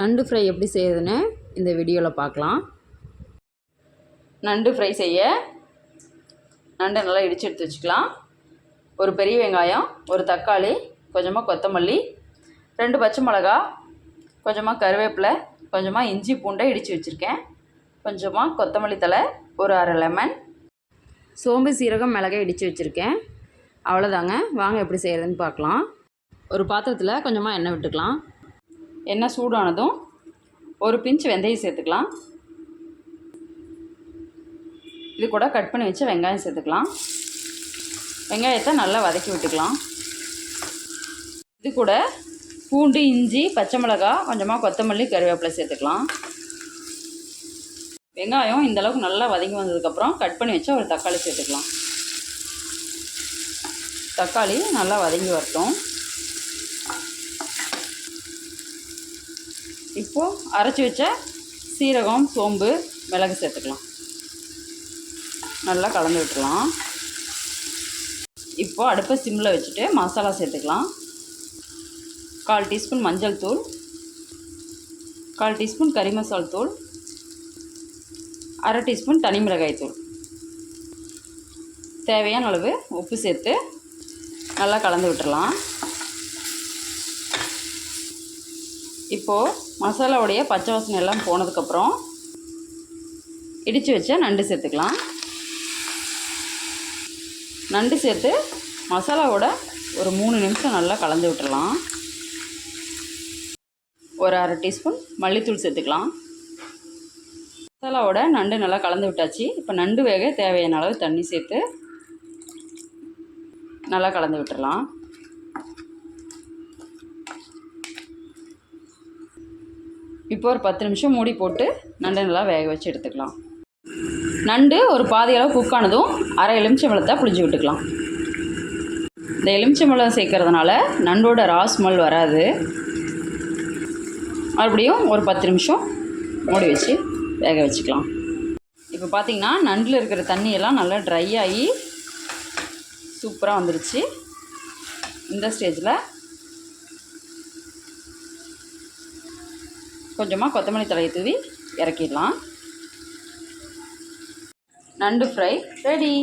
நண்டு ஃப்ரை எப்படி செய்யறதுன்னு இந்த வீடியோவில் பார்க்கலாம். நண்டு ஃப்ரை செய்ய நண்டை நல்லா இடித்து எடுத்து வச்சுக்கலாம். ஒரு பெரிய வெங்காயம் ஒரு தக்காளி கொஞ்சமாக கொத்தமல்லி ரெண்டு பச்சை மிளகா கொஞ்சமாக கருவேப்பிலை கொஞ்சமாக இஞ்சி பூண்டை இடித்து வச்சுருக்கேன். கொஞ்சமாக கொத்தமல்லி தழை ஒரு அரை லெமன் சோம்பு சீரகம் மிளகை இடித்து வச்சுருக்கேன். அவ்வளோதாங்க வாங்க எப்படி செய்கிறதுன்னு பார்க்கலாம். ஒரு பாத்திரத்தில் கொஞ்சமாக எண்ணெய் விட்டுக்கலாம். எண்ணெய் சூடானதும் ஒரு பிஞ்ச் வெந்தயம் சேர்த்துக்கலாம். இது கூட கட் பண்ணி வச்சு வெங்காயம் சேர்த்துக்கலாம். வெங்காயத்தை நல்லா வதக்கி விட்டுக்கலாம். இது கூட பூண்டு இஞ்சி பச்சை மிளகா கொஞ்சமாக கொத்தமல்லி கருவேப்பிலை சேர்த்துக்கலாம். வெங்காயம் இந்தளவுக்கு நல்லா வதங்கி வந்ததுக்கப்புறம் கட் பண்ணி வச்சா ஒரு தக்காளி சேர்த்துக்கலாம். தக்காளி நல்லா வதங்கி வரட்டும். இப்போது அரைச்சி வச்ச சீரகம் சோம்பு மிளகு சேர்த்துக்கலாம். நல்லா கலந்து விட்டுலாம் இப்போது அடுப்பை சிம்மில் வச்சுட்டு மசாலா சேர்த்துக்கலாம். கால் டீஸ்பூன் மஞ்சள் தூள் கால் டீஸ்பூன் கறி மசால் தூள் அரை டீஸ்பூன் தனி மிளகாய் தூள். தேவையான அளவு உப்பு சேர்த்து நல்லா கலந்து விட்டுடலாம் இப்போது மசாலாவுடைய பச்சை வாசனை எல்லாம் போனதுக்கப்புறம் இடித்து வச்ச நண்டு சேர்த்துக்கலாம். நண்டு சேர்த்து மசாலாவோட ஒரு மூணு நிமிஷம் நல்லா கலந்து விட்டுடலாம் ஒரு அரை டீஸ்பூன் மல்லித்தூள் சேர்த்துக்கலாம். மசாலாவோட நண்டு நல்லா கலந்து விட்டாச்சு. இப்போ நண்டு வேக தேவையான அளவு தண்ணி சேர்த்து நல்லா கலந்து விட்டுடலாம் இப்போ ஒரு பத்து நிமிஷம் மூடி போட்டு நண்டை நல்லா வேக வச்சு எடுத்துக்கலாம். நண்டு ஒரு பாதி அளவு குக் ஆனதும் அரை எலுமிச்சம்பழத்தை புளிஞ்சு விட்டுக்கலாம். இந்த எலுமிச்சம்பழம் சேர்க்கறதுனால நண்டோட ரா ஸ்மெல் வராது. மறுபடியும் ஒரு பத்து நிமிஷம் மூடி வச்சு வேக வச்சுக்கலாம். இப்போ பார்த்தீங்கன்னா நண்டில் இருக்கிற தண்ணியெல்லாம் நல்லா ட்ரை ஆகி சூப்பராக வந்துருச்சு. இந்த ஸ்டேஜில் கொஞ்சமாக கொத்தமல்லி தலையை தூவி இறக்கிடலாம். நண்டு ஃப்ரை ரெடி.